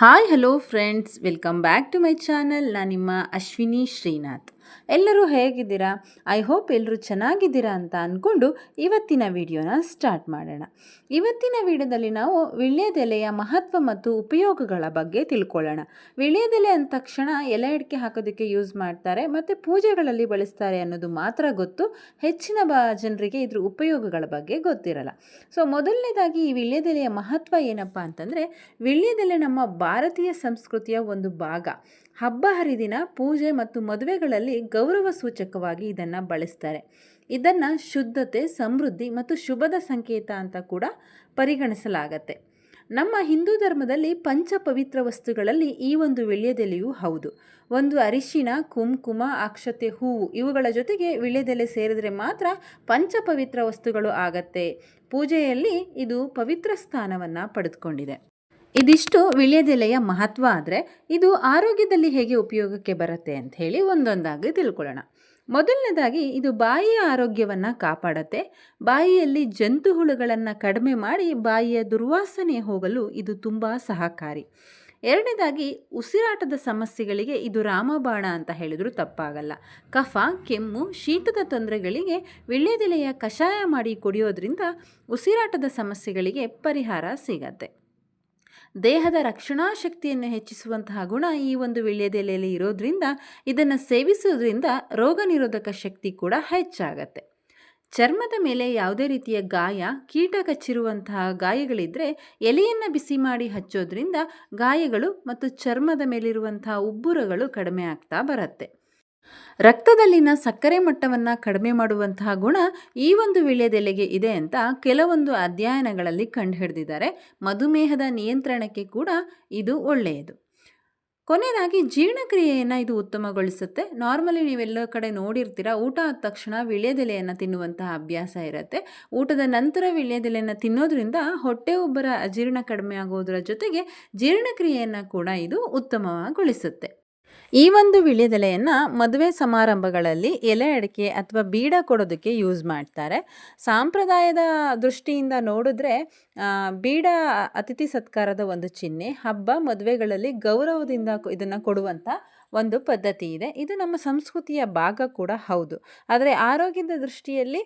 hi hello friends welcome back to my channel ನಾನು ನಿಮ್ಮ ಅಶ್ವಿನಿ ಶ್ರೀನಾಥ್ ಎಲ್ಲರೂ ಹೇಗಿದ್ದೀರಾ? ಐ ಹೋಪ್ ಎಲ್ಲರೂ ಚೆನ್ನಾಗಿದ್ದೀರಾ ಅಂತ ಅಂದ್ಕೊಂಡು ಇವತ್ತಿನ ವಿಡಿಯೋನ ಸ್ಟಾರ್ಟ್ ಮಾಡೋಣ. ಇವತ್ತಿನ ವಿಡಿಯೋದಲ್ಲಿ ನಾವು ವಿಳ್ಯದೆಲೆಯ ಮಹತ್ವ ಮತ್ತು ಉಪಯೋಗಗಳ ಬಗ್ಗೆ ತಿಳ್ಕೊಳ್ಳೋಣ. ವಿಳ್ಯದೆಲೆ ಅಂದ ತಕ್ಷಣ ಎಲೆ ಅಡಿಕೆ ಹಾಕೋದಕ್ಕೆ ಯೂಸ್ ಮಾಡ್ತಾರೆ ಮತ್ತು ಪೂಜೆಗಳಲ್ಲಿ ಬಳಸ್ತಾರೆ ಅನ್ನೋದು ಮಾತ್ರ ಗೊತ್ತು. ಹೆಚ್ಚಿನ ಬ ಜನರಿಗೆ ಇದ್ರ ಉಪಯೋಗಗಳ ಬಗ್ಗೆ ಗೊತ್ತಿರಲ್ಲ. ಸೊ ಮೊದಲನೇದಾಗಿ ಈ ವಿಳ್ಯದೆಲೆಯ ಮಹತ್ವ ಏನಪ್ಪ ಅಂತಂದರೆ ವಿಳ್ಯದೆಲೆ ನಮ್ಮ ಭಾರತೀಯ ಸಂಸ್ಕೃತಿಯ ಒಂದು ಭಾಗ. ಹಬ್ಬ ಹರಿದಿನ ಪೂಜೆ ಮತ್ತು ಮದುವೆಗಳಲ್ಲಿ ಗೌರವ ಸೂಚಕವಾಗಿ ಇದನ್ನು ಬಳಸ್ತಾರೆ. ಇದನ್ನು ಶುದ್ಧತೆ, ಸಮೃದ್ಧಿ ಮತ್ತು ಶುಭದ ಸಂಕೇತ ಅಂತ ಕೂಡ ಪರಿಗಣಿಸಲಾಗತ್ತೆ. ನಮ್ಮ ಹಿಂದೂ ಧರ್ಮದಲ್ಲಿ ಪಂಚ ಪವಿತ್ರ ವಸ್ತುಗಳಲ್ಲಿ ಈ ಒಂದು ವಿಳ್ಯದೆಲೆಯೂ ಹೌದು. ಒಂದು ಅರಿಶಿಣ, ಕುಂಕುಮ, ಅಕ್ಷತೆ, ಹೂವು ಇವುಗಳ ಜೊತೆಗೆ ವಿಳ್ಯದೆಲೆ ಸೇರಿದರೆ ಮಾತ್ರ ಪಂಚ ಪವಿತ್ರ ವಸ್ತುಗಳು ಆಗತ್ತೆ. ಪೂಜೆಯಲ್ಲಿ ಇದು ಪವಿತ್ರ ಸ್ಥಾನವನ್ನು ಪಡೆದುಕೊಂಡಿದೆ. ಇದಿಷ್ಟು ವಿಳ್ಯದೆಲೆಯ ಮಹತ್ವ ಆದರೆ ಇದು ಆರೋಗ್ಯದಲ್ಲಿ ಹೇಗೆ ಉಪಯೋಗಕ್ಕೆ ಬರುತ್ತೆ ಅಂತ ಹೇಳಿ ಒಂದೊಂದಾಗಿ ತಿಳ್ಕೊಳ್ಳೋಣ. ಮೊದಲನೇದಾಗಿ ಇದು ಬಾಯಿಯ ಆರೋಗ್ಯವನ್ನು ಕಾಪಾಡತ್ತೆ. ಬಾಯಿಯಲ್ಲಿ ಜಂತು ಹುಳುಗಳನ್ನು ಕಡಿಮೆ ಮಾಡಿ ಬಾಯಿಯ ದುರ್ವಾಸನೆ ಹೋಗಲು ಇದು ತುಂಬ ಸಹಕಾರಿ. ಎರಡನೇದಾಗಿ ಉಸಿರಾಟದ ಸಮಸ್ಯೆಗಳಿಗೆ ಇದು ರಾಮಬಾಣ ಅಂತ ಹೇಳಿದರೂ ತಪ್ಪಾಗಲ್ಲ. ಕಫ, ಕೆಮ್ಮು, ಶೀತದ ತೊಂದರೆಗಳಿಗೆ ವಿಳ್ಯದೆಲೆಯ ಕಷಾಯ ಮಾಡಿ ಕುಡಿಯೋದ್ರಿಂದ ಉಸಿರಾಟದ ಸಮಸ್ಯೆಗಳಿಗೆ ಪರಿಹಾರ ಸಿಗತ್ತೆ. ದೇಹದ ರಕ್ಷಣಾ ಶಕ್ತಿಯನ್ನು ಹೆಚ್ಚಿಸುವಂತಹ ಗುಣ ಈ ಒಂದು ವಿಳ್ಯದೆಲೆಯಲ್ಲಿ ಇರೋದ್ರಿಂದ, ಇದನ್ನು ಸೇವಿಸೋದ್ರಿಂದ ರೋಗ ನಿರೋಧಕ ಶಕ್ತಿ ಕೂಡ ಹೆಚ್ಚಾಗತ್ತೆ. ಚರ್ಮದ ಮೇಲೆ ಯಾವುದೇ ರೀತಿಯ ಗಾಯ, ಕೀಟ ಕಚ್ಚಿರುವಂತಹ ಗಾಯಗಳಿದ್ದರೆ ಎಲೆಯನ್ನು ಬಿಸಿ ಮಾಡಿ ಹಚ್ಚೋದ್ರಿಂದ ಗಾಯಗಳು ಮತ್ತು ಚರ್ಮದ ಮೇಲಿರುವಂತಹ ಉಬ್ಬುರಗಳು ಕಡಿಮೆ ಆಗ್ತಾ ಬರುತ್ತೆ. ರಕ್ತದಲ್ಲಿನ ಸಕ್ಕರೆ ಮಟ್ಟವನ್ನು ಕಡಿಮೆ ಮಾಡುವಂತಹ ಗುಣ ಈ ಒಂದು ವೀಳ್ಯದೆಲೆಗೆ ಇದೆ ಅಂತ ಕೆಲವೊಂದು ಅಧ್ಯಯನಗಳಲ್ಲಿ ಕಂಡುಹಿಡಿದಿದ್ದಾರೆ. ಮಧುಮೇಹದ ನಿಯಂತ್ರಣಕ್ಕೆ ಕೂಡ ಇದು ಒಳ್ಳೆಯದು. ಕೊನೆಯದಾಗಿ ಜೀರ್ಣಕ್ರಿಯೆಯನ್ನು ಇದು ಉತ್ತಮಗೊಳಿಸುತ್ತೆ. ನಾರ್ಮಲಿ ನೀವೆಲ್ಲ ಕಡೆ ನೋಡಿರ್ತೀರ, ಊಟ ಆದ ತಕ್ಷಣ ವಿಳ್ಯದೆಲೆಯನ್ನು ತಿನ್ನುವಂತಹ ಅಭ್ಯಾಸ ಇರುತ್ತೆ. ಊಟದ ನಂತರ ವಿಳ್ಯದೆಲೆಯನ್ನು ತಿನ್ನೋದ್ರಿಂದ ಹೊಟ್ಟೆ ಒಬ್ಬರ ಅಜೀರ್ಣ ಕಡಿಮೆ ಆಗೋದರ ಜೊತೆಗೆ ಜೀರ್ಣಕ್ರಿಯೆಯನ್ನು ಕೂಡ ಇದು ಉತ್ತಮಗೊಳಿಸುತ್ತೆ. ಈ ಒಂದು ವಿಳ್ಯದೆಲೆಯನ್ನು ಮದುವೆ ಸಮಾರಂಭಗಳಲ್ಲಿ ಎಲೆ ಅಡಿಕೆ ಅಥವಾ ಬೀಡ ಕೊಡೋದಕ್ಕೆ ಯೂಸ್ ಮಾಡ್ತಾರೆ. ಸಾಂಪ್ರದಾಯದ ದೃಷ್ಟಿಯಿಂದ ನೋಡಿದ್ರೆ ಬೀಡ ಅತಿಥಿ ಸತ್ಕಾರದ ಒಂದು ಚಿಹ್ನೆ, ಹಬ್ಬ, ಮದುವೆಗಳಲ್ಲಿ ಗೌರವದಿಂದ ಇದನ್ನು ಕೊಡುವಂಥ ಒಂದು ಪದ್ಧತಿ ಇದೆ. ಇದು ನಮ್ಮ ಸಂಸ್ಕೃತಿಯ ಭಾಗ ಕೂಡ ಹೌದು. ಆದರೆ ಆರೋಗ್ಯದ ದೃಷ್ಟಿಯಲ್ಲಿ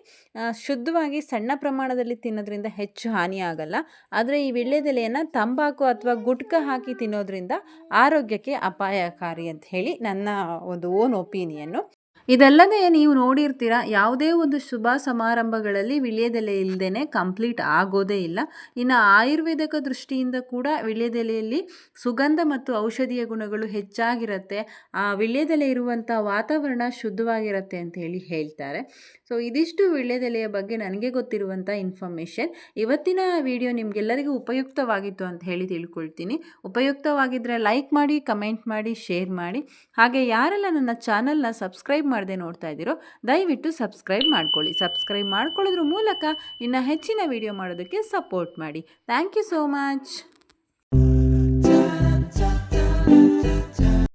ಶುದ್ಧವಾಗಿ ಸಣ್ಣ ಪ್ರಮಾಣದಲ್ಲಿ ತಿನ್ನೋದ್ರಿಂದ ಹೆಚ್ಚು ಹಾನಿಯಾಗಲ್ಲ ಆದರೆ ಈ ವಿಳ್ಯದೆಲೆಯನ್ನು ತಂಬಾಕು ಅಥವಾ ಗುಟ್ಕ ಹಾಕಿ ತಿನ್ನೋದ್ರಿಂದ ಆರೋಗ್ಯಕ್ಕೆ ಅಪಾಯಕಾರಿ ಅಂತ ಹೇಳಿ ನನ್ನ ಒಂದು ಓನ್ ಒಪಿನಿಯನ್ನು ಇದಲ್ಲದೆ ನೀವು ನೋಡಿರ್ತೀರ, ಯಾವುದೇ ಒಂದು ಶುಭ ಸಮಾರಂಭಗಳಲ್ಲಿ ವಿಳ್ಯದೆಲೆ ಇಲ್ಲದೇ ಕಂಪ್ಲೀಟ್ ಆಗೋದೇ ಇಲ್ಲ. ಇನ್ನು ಆಯುರ್ವೇದಕ ದೃಷ್ಟಿಯಿಂದ ಕೂಡ ವಿಳ್ಯದೆಲೆಯಲ್ಲಿ ಸುಗಂಧ ಮತ್ತು ಔಷಧೀಯ ಗುಣಗಳು ಹೆಚ್ಚಾಗಿರುತ್ತೆ. ಆ ವಿಳ್ಯದೆಲೆ ಇರುವಂಥ ವಾತಾವರಣ ಶುದ್ಧವಾಗಿರುತ್ತೆ ಅಂತ ಹೇಳಿ ಹೇಳ್ತಾರೆ. ಸೊ, ಇದಿಷ್ಟು ವಿಳ್ಯದೆಲೆಯ ಬಗ್ಗೆ ನನಗೆ ಗೊತ್ತಿರುವಂಥ ಇನ್ಫಾರ್ಮೇಷನ್. ಇವತ್ತಿನ ವಿಡಿಯೋ ನಿಮಗೆಲ್ಲರಿಗೂ ಉಪಯುಕ್ತವಾಗಿತ್ತು ಅಂತ ಹೇಳಿ ತಿಳ್ಕೊಳ್ತೀನಿ. ಉಪಯುಕ್ತವಾಗಿದ್ದರೆ ಲೈಕ್ ಮಾಡಿ, ಕಮೆಂಟ್ ಮಾಡಿ, ಶೇರ್ ಮಾಡಿ. ಹಾಗೆ ಯಾರೆಲ್ಲ ನನ್ನ ಚಾನಲ್ನ ಸಬ್ಸ್ಕ್ರೈಬ್ ಮಾಡದೆ ನೋಡ್ತಾ ಇದ್ದೀರೋ, ದಯವಿಟ್ಟು ಸಬ್ಸ್ಕ್ರೈಬ್ ಮಾಡ್ಕೊಳ್ಳಿ. ಸಬ್ಸ್ಕ್ರೈಬ್ ಮಾಡ್ಕೊಳ್ಳೋದ್ರ ಮೂಲಕ ಇನ್ನು ಹೆಚ್ಚಿನ ವಿಡಿಯೋ ಮಾಡೋದಕ್ಕೆ ಸಪೋರ್ಟ್ ಮಾಡಿ. Thank you so much.